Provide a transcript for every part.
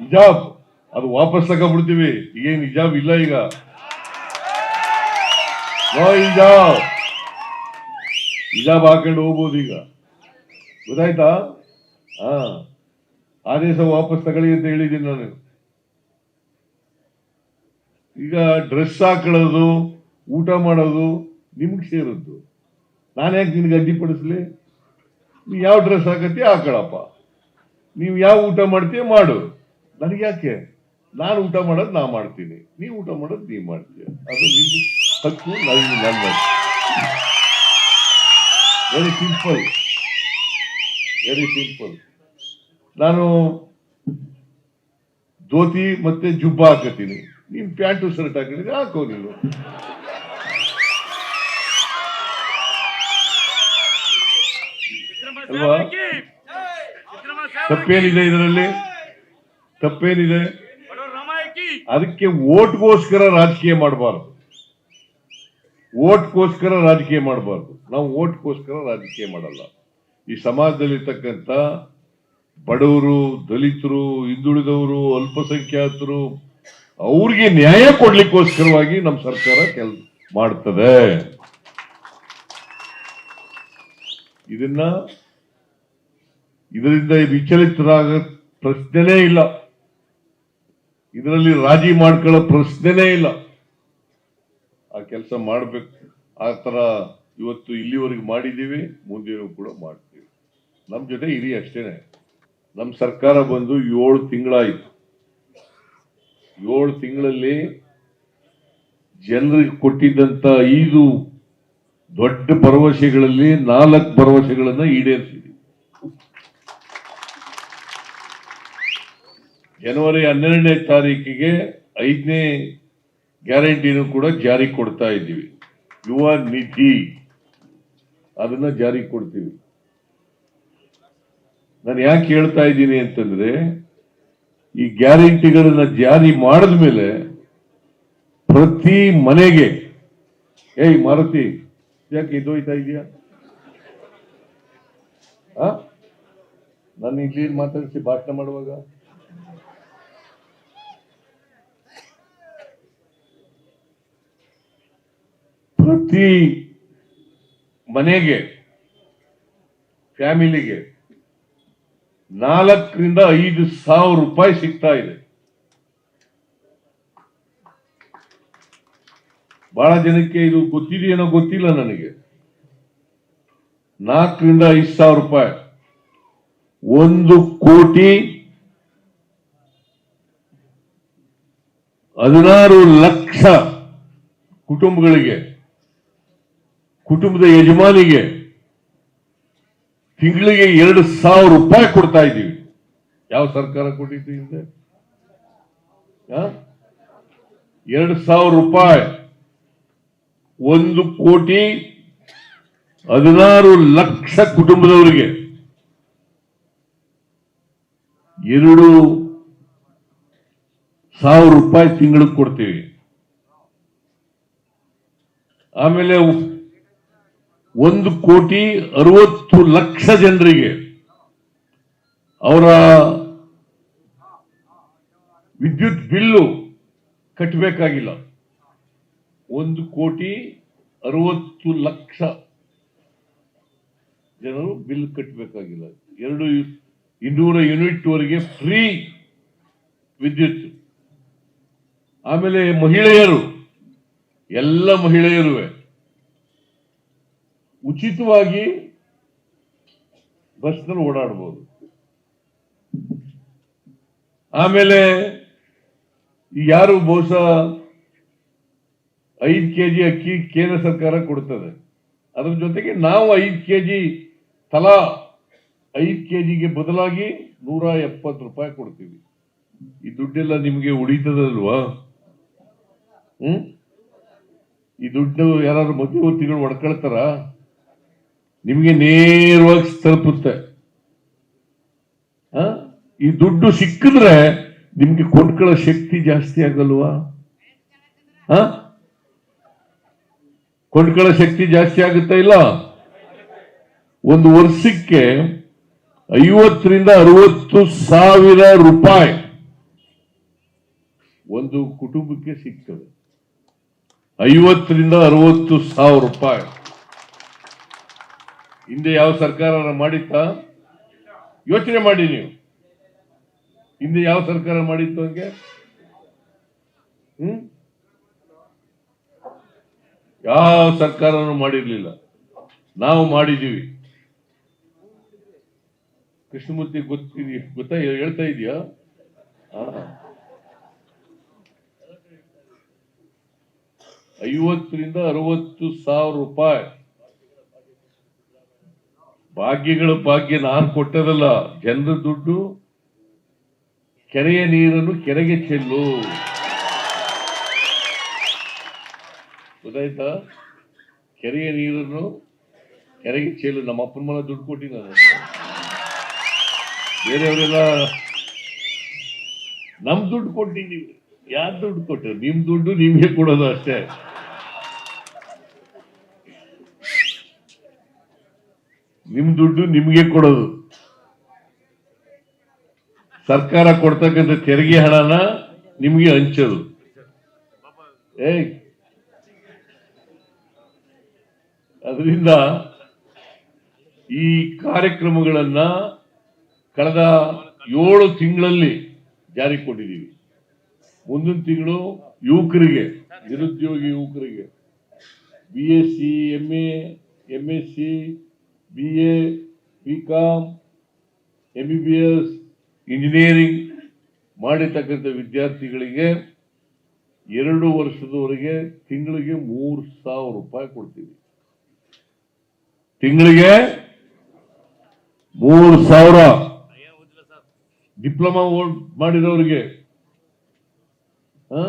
ಹಿಜಾಬ್ ಅದು ವಾಪಸ್ ತಗೊಂಡ್ಬಿಡ್ತೀವಿ. ಈಗೇನು ಹಿಜಾಬ್ ಇಲ್ಲ ಈಗ. ಹಿಜಾಬ್ ಹಿಜಾಬ್ ಹಾಕೊಂಡು ಹೋಗ್ಬೋದು ಈಗ. ಗೊತ್ತಾಯ್ತಾ? ಹಾ. ಆದೇಶ ವಾಪಸ್ ತಗೊಳ್ಳಿ ಅಂತ ಹೇಳಿದ್ದೀನಿ ನಾನು. ಈಗ ಡ್ರೆಸ್ ಹಾಕೊಳ್ಳೋದು, ಊಟ ಮಾಡೋದು ನಿಮ್ಗೆ ಸೇರಿದ್ದು ನಾನು ಯಾಕೆ ನಿನ್ಗೆ ಅಡ್ಡಿಪಡಿಸ್ಲಿ ನೀವು ಯಾವ ಡ್ರೆಸ್ ಹಾಕತ್ತಿ ಹಾಕೊಳಪ್ಪ ನೀವು ಯಾವ ಊಟ ಮಾಡ್ತೀಯ ಮಾಡು. ನನಗೆ ಯಾಕೆ ನಾನು ಊಟ ಮಾಡೋದು ನಾ ಮಾಡ್ತೀನಿ. ನೀ ಊಟ ಮಾಡೋದು ನೀ ಮಾಡ್ತೀಯ. ಅದು ನಿನ್ನ ಹಕ್ಕು ನನಗೆ ನನ್ನ ವೆರಿ ಸಿಂಪಲ್ ವೆರಿ ಸಿಂಪಲ್ ನಾನು ಧೋತಿ ಮತ್ತೆ ಜುಬ್ಬ ಹಾಕತೀನಿ ನೀನು ಪ್ಯಾಂಟು ಶರ್ಟ್ ಹಾಕಿದ್ರೆ ಹಾಕೋ ನೀನು. ಅಲ್ವಾ? ತಪ್ಪೇನಿದೆ ಇದರಲ್ಲಿ? ತಪ್ಪೇನಿದೆ? ಅದಕ್ಕೆ ಓಟ್ಗೋಸ್ಕರ ರಾಜಕೀಯ ಮಾಡಬಾರ್ದು. ಓಟ್ಗೋಸ್ಕರ ರಾಜಕೀಯ ಮಾಡಬಾರ್ದು. ನಾವು ಓಟ್ಗೋಸ್ಕರ ರಾಜಕೀಯ ಮಾಡಲ್ಲ. ಈ ಸಮಾಜದಲ್ಲಿರ್ತಕ್ಕಂಥ ಬಡವರು ದಲಿತರು ಹಿಂದುಳಿದವರು ಅಲ್ಪಸಂಖ್ಯಾತರು ಅವ್ರಿಗೆ ನ್ಯಾಯ ಕೊಡ್ಲಿಕ್ಕೋಸ್ಕರವಾಗಿ ನಮ್ಮ ಸರ್ಕಾರ ಕೆಲಸ ಮಾಡ್ತದೆ. ಇದನ್ನ ಇದರಿಂದ ವಿಚಲಿತರಾಗ ಪ್ರಶ್ನೆನೇ ಇಲ್ಲ. ಇದರಲ್ಲಿ ರಾಜಿ ಮಾಡ್ಕೊಳ್ಳೋ ಪ್ರಶ್ನೆನೇ ಇಲ್ಲ. ಆ ಕೆಲಸ ಮಾಡ್ಬೇಕು. ಆ ತರ ಇವತ್ತು ಇಲ್ಲಿವರೆಗೆ ಮಾಡಿದ್ದೀವಿ ಮುಂದಿನೂ ಕೂಡ ಮಾಡ್ತೀವಿ. ನಮ್ಮ ಜೊತೆ ಇರಿ ಅಷ್ಟೇನೆ. ನಮ್ಮ ಸರ್ಕಾರ ಬಂದು ಏಳು ತಿಂಗಳಾಯಿತು. ಏಳು ತಿಂಗಳಲ್ಲಿ ಜನರಿಗೆ ಕೊಟ್ಟಿದ್ದಂತ ಐದು ದೊಡ್ಡ ಭರವಸೆಗಳಲ್ಲಿ ನಾಲ್ಕು ಭರವಸೆಗಳನ್ನ ಈಡೇರಿಸಿದ್ವಿ. ಜನವರಿ ಹನ್ನೆರಡನೇ ತಾರೀಕಿಗೆ ಐದನೇ ಗ್ಯಾರಂಟಿನೂ ಕೂಡ ಜಾರಿ ಕೊಡ್ತಾ ಇದ್ದೀವಿ. ಯುವ ನಿಧಿ ಅದನ್ನ ಜಾರಿ ಕೊಡ್ತೀವಿ. ನಾನು ಯಾಕೆ ಹೇಳ್ತಾ ಇದ್ದೀನಿ ಅಂತಂದ್ರೆ, ಈ ಗ್ಯಾರಂಟಿಗಳನ್ನ ಜಾರಿ ಮಾಡಿದ ಮೇಲೆ ಪ್ರತಿ ಮನೆಗೆ, ಏಯ್ ಮಾರುತಿ, ಯಾಕೆ ಎದ್ದೋಯ್ತಾ ಇದೆಯಾ ನಾನು ಇಲ್ಲಿ ಮಾತಾಡಿಸಿ ಭಾಷಣ ಮಾಡುವಾಗ? ಪ್ರತಿ ಮನೆಗೆ, ಫ್ಯಾಮಿಲಿಗೆ ನಾಲ್ಕರಿಂದ ಐದು ಸಾವಿರ ರೂಪಾಯಿ ಸಿಗ್ತಾ ಇದೆ. ಬಹಳ ಜನಕ್ಕೆ ಇದು ಗೊತ್ತಿದೆಯೇನೋ ಗೊತ್ತಿಲ್ಲ ನನಗೆ. ನಾಲ್ಕರಿಂದ ಐದು ಸಾವಿರ ರೂಪಾಯಿ. ಒಂದು ಕೋಟಿ ಹದಿನಾರು ಲಕ್ಷ ಕುಟುಂಬಗಳಿಗೆ ಕುಟುಂಬದ ಯಜಮಾನಿಗೆ ತಿಂಗಳಿಗೆ ಎರಡು ಸಾವಿರ ರೂಪಾಯಿ ಕೊಡ್ತಾ ಇದ್ದೀವಿ. ಯಾವ ಸರ್ಕಾರ ಕೊಟ್ಟಿದ್ದು ಹಿಂದೆ? ಎರಡು ಸಾವಿರ ರೂಪಾಯಿ. ಒಂದು ಕೋಟಿ ಹದಿನಾರು ಲಕ್ಷ ಕುಟುಂಬದವರಿಗೆ. ಎರಡು ಸಾವಿರ ರೂಪಾಯಿ ತಿಂಗಳಿಗೆ ಕೊಡ್ತೀವಿ. ಆಮೇಲೆ ಒಂದು ಕೋಟಿ ಅರವತ್ತು ಲಕ್ಷ ಜನರಿಗೆ ಅವರ ವಿದ್ಯುತ್ ಬಿಲ್ಲು ಕಟ್ಟಬೇಕಾಗಿಲ್ಲ. ಒಂದು ಕೋಟಿ ಅರವತ್ತು ಲಕ್ಷ ಜನರು ಬಿಲ್ ಕಟ್ಟಬೇಕಾಗಿಲ್ಲ. ಎರಡು ಇನ್ನೂರ ಯೂನಿಟ್ ವರೆಗೆ ಫ್ರೀ ವಿದ್ಯುತ್. ಆಮೇಲೆ ಮಹಿಳೆಯರು, ಎಲ್ಲ ಮಹಿಳೆಯರುವೆ. ಉಚಿತವಾಗಿ ಬಸ್ನಲ್ಲಿ ಓಡಾಡ್ಬೋದು. ಆಮೇಲೆ ಯಾರು ಬಹುಶಃ ಐದು ಕೆ ಜಿ ಅಕ್ಕಿ ಕೇಂದ್ರ ಸರ್ಕಾರ ಕೊಡ್ತದೆ. ಅದ್ರ ಜೊತೆಗೆ ನಾವು ಐದು ಕೆ ಜಿ ತಲಾ ಐದು ಕೆ ಜಿಗೆ ಬದಲಾಗಿ ನೂರ ಎಪ್ಪತ್ತು ರೂಪಾಯಿ ಕೊಡ್ತೀವಿ. ಈ ದುಡ್ಡೆಲ್ಲ ನಿಮಗೆ ಉಳಿತದಲ್ವಾ? ಹ್ಮ್? ಈ ದುಡ್ಡು ಯಾರಾದ್ರೂ ಮಧ್ಯವರ್ತಿಗಳು ಹೊಡ್ಕೊಳ್ತಾರ ನಿಮಗೆ ನೇರವಾಗಿ ತಲುಪುತ್ತೆ? ಈ ದುಡ್ಡು ಸಿಕ್ಕಿದ್ರೆ ನಿಮ್ಗೆ ಕೊಂಡ್ಕೊಳ್ಳೋ ಶಕ್ತಿ ಜಾಸ್ತಿ ಆಗಲ್ವಾ? ಕೊಂಡ್ಕೊಳ್ಳೋ ಶಕ್ತಿ ಜಾಸ್ತಿ ಆಗುತ್ತಾ ಇಲ್ಲ? ಒಂದು ವರ್ಷಕ್ಕೆ ಐವತ್ತರಿಂದ ಅರವತ್ತು ಸಾವಿರ ರೂಪಾಯಿ ಒಂದು ಕುಟುಂಬಕ್ಕೆ ಸಿಗ್ತದೆ. ಐವತ್ತರಿಂದ ಅರವತ್ತು ಸಾವಿರ ರೂಪಾಯಿ. ಹಿಂದೆ ಯಾವ ಸರ್ಕಾರ ಮಾಡಿತ್ತ? ಯೋಚನೆ ಮಾಡಿ ನೀವು. ಹಿಂದೆ ಯಾವ ಸರ್ಕಾರ ಮಾಡಿತ್ತು ಹಂಗೆ? ಹ್ಮ್? ಯಾವ ಸರ್ಕಾರನು ಮಾಡಿರ್ಲಿಲ್ಲ. ನಾವು ಮಾಡಿದೀವಿ ಕೃಷ್ಣಮೂರ್ತಿ ಗೊತ್ತಿದೆಯಾ ಗೊತ್ತಾ, ಹೇಳ್ತಾ ಇದೆಯಾ? ಐವತ್ತರಿಂದ ಅರವತ್ತು ಸಾವಿರ ರೂಪಾಯಿ. ಭಾಗ್ಯಗಳ ಭಾಗ್ಯ ನಾನು ಕೊಟ್ಟದಲ್ಲ, ಜನರ ದುಡ್ಡು, ಕೆರೆಯ ನೀರನ್ನು ಕೆರೆಗೆ ಚೆಲ್ಲು. ಗೊತ್ತಾಯ್ತಾ? ಕೆರೆಯ ನೀರನ್ನು ಕೆರೆಗೆ ಚೆಲ್ಲು. ನಮ್ಮ ಅಪ್ಪನ ಮನೆ ದುಡ್ಡು ಕೊಟ್ಟಿ ಬೇರೆಯವರೆಲ್ಲ, ನಮ್ ದುಡ್ಡು ಕೊಟ್ಟಿದ್ದೀವಿ ಯಾರು ದುಡ್ಡು ಕೊಟ್ಟರು? ನಿಮ್ ದುಡ್ಡು ನಿಮಗೆ ಕೊಡೋದು ಅಷ್ಟೇ. ನಿಮ್ ದುಡ್ಡು ನಿಮ್ಗೆ ಕೊಡೋದು. ಸರ್ಕಾರ ಕೊಡ್ತಕ್ಕಂಥ ತೆರಿಗೆ ಹಣನ ನಿಮ್ಗೆ ಹಂಚೋದು. ಏ ಅದರಿಂದ ಈ ಕಾರ್ಯಕ್ರಮಗಳನ್ನ ಕಳೆದ ಏಳು ತಿಂಗಳಲ್ಲಿ ಜಾರಿ ಕೊಟ್ಟಿದ್ದೀವಿ. ಮುಂದಿನ ತಿಂಗಳು ಯುವಕರಿಗೆ, ನಿರುದ್ಯೋಗಿ ಯುವಕರಿಗೆ B S C M S C B A B com M B B S engineering ಮಾಡಿರ್ತಕ್ಕಂಥ ವಿದ್ಯಾರ್ಥಿಗಳಿಗೆ ಎರಡು ವರ್ಷದವರೆಗೆ ತಿಂಗಳಿಗೆ ಮೂರು ಸಾವಿರ ರೂಪಾಯಿ ಕೊಡ್ತೀವಿ ತಿಂಗಳಿಗೆ ಮೂರು ಸಾವಿರ ಡಿಪ್ಲೊಮಾ ಮಾಡಿರೋರಿಗೆ ಆ?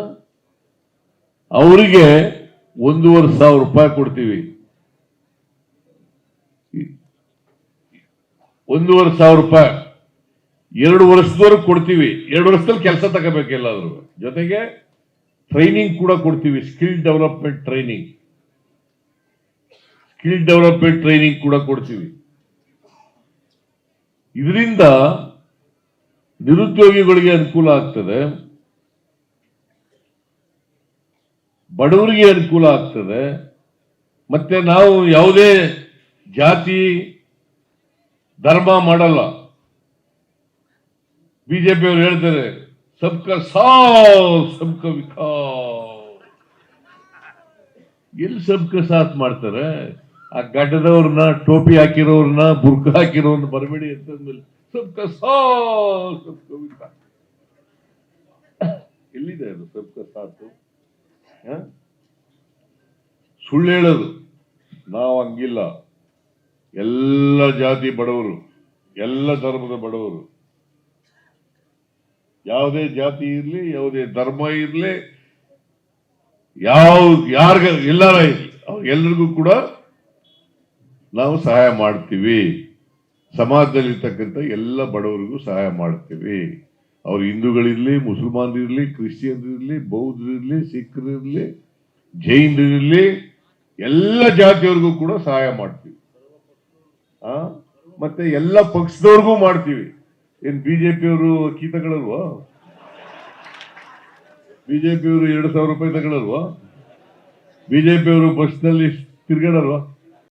ಅವರಿಗೆ ಒಂದೂವರೆ ಸಾವಿರ ರೂಪಾಯಿ ಕೊಡ್ತೀವಿ ಒಂದೂವರೆ ಸಾವಿರ ರೂಪಾಯಿ. ಎರಡು ವರ್ಷದವರೆಗೆ ಕೊಡ್ತೀವಿ. ಎರಡು ವರ್ಷದಲ್ಲಿ ಕೆಲಸ ತಗೋಬೇಕು ಎಲ್ಲಾದ್ರೂ ಜೊತೆಗೆ ಟ್ರೈನಿಂಗ್ ಕೂಡ ಕೊಡ್ತೀವಿ. Skill development training skill development training ಕೂಡ ಕೊಡ್ತೀವಿ. ಇದರಿಂದ ನಿರುದ್ಯೋಗಿಗಳಿಗೆ ಅನುಕೂಲ ಆಗ್ತದೆ. ಬಡವರಿಗೆ ಅನುಕೂಲ ಆಗ್ತದೆ. ಮತ್ತೆ ನಾವು ಯಾವುದೇ ಜಾತಿ ಧರ್ಮ ಮಾಡಲ್ಲ. ಬಿಜೆಪಿ ಅವರು ಹೇಳ್ತಾರೆ, ಸಬ್ಕ ಸಾಬ್ಕ ಸಬ್ಕ ವಿಕಾಸ್. ಎಲ್ಲಿ ಸಬ್ಕ ಸಾಥ್ ಮಾಡ್ತಾರೆ? ಆ ಗಡ್ಡದವ್ರನ್ನ, ಟೋಪಿ ಹಾಕಿರೋರ್ನ, ಬುರ್ಕ ಹಾಕಿರೋರ್ನ ಬರಬೇಡಿ ಅಂತಂದ್ಮೇಲೆ, ಸಬ್ಕ ಸಾಬ್ಕ ಸಬ್ಕ ಎಲ್ಲಿದೆ ಅದು ಸಬ್ಕ ಸಾಥ್? ಸುಳ್ಳು ಹೇಳೋದು. ನಾವು ಹಂಗಿಲ್ಲ. ಎಲ್ಲ ಜಾತಿ ಬಡವರು, ಎಲ್ಲ ಧರ್ಮದ ಬಡವರು. ಯಾವುದೇ ಜಾತಿ ಇರಲಿ, ಯಾವುದೇ ಧರ್ಮ ಇರಲಿ, ಯಾವ, ಯಾರಿಗ, ಎಲ್ಲಾರ ಇರಲಿ ಕೂಡ ನಾವು ಸಹಾಯ ಮಾಡ್ತೀವಿ. ಸಮಾಜದಲ್ಲಿರ್ತಕ್ಕಂಥ ಎಲ್ಲ ಬಡವರಿಗೂ ಸಹಾಯ ಮಾಡ್ತೀವಿ. ಅವ್ರು ಹಿಂದೂಗಳಿರಲಿ, ಮುಸಲ್ಮಾನರಿರಲಿ, ಕ್ರಿಶ್ಚಿಯನ್ರಿರಲಿ, ಬೌದ್ಧರಿರಲಿ ಸಿಖ್ರಿರಲಿ ಜೈನರಿರಲಿ, ಎಲ್ಲ ಜಾತಿಯವ್ರಿಗೂ ಕೂಡ ಸಹಾಯ ಮಾಡ್ತೀವಿ. ಮತ್ತೆ ಎಲ್ಲ ಪಕ್ಷದವ್ರಿಗೂ ಮಾಡ್ತೀವಿ. ಏನ್ ಬಿಜೆಪಿಯವರು ಅಕ್ಕಿ ತಗೊಳಲ್ವಾ ಬಿಜೆಪಿಯವರು ಎರಡು ಸಾವಿರ ರೂಪಾಯಿ ತಗೊಳಲ್ವಾ? ಬಿಜೆಪಿಯವರು ಬಸ್ನಲ್ಲಿ ತಿರ್ಗಾಡಲ್ವಾ?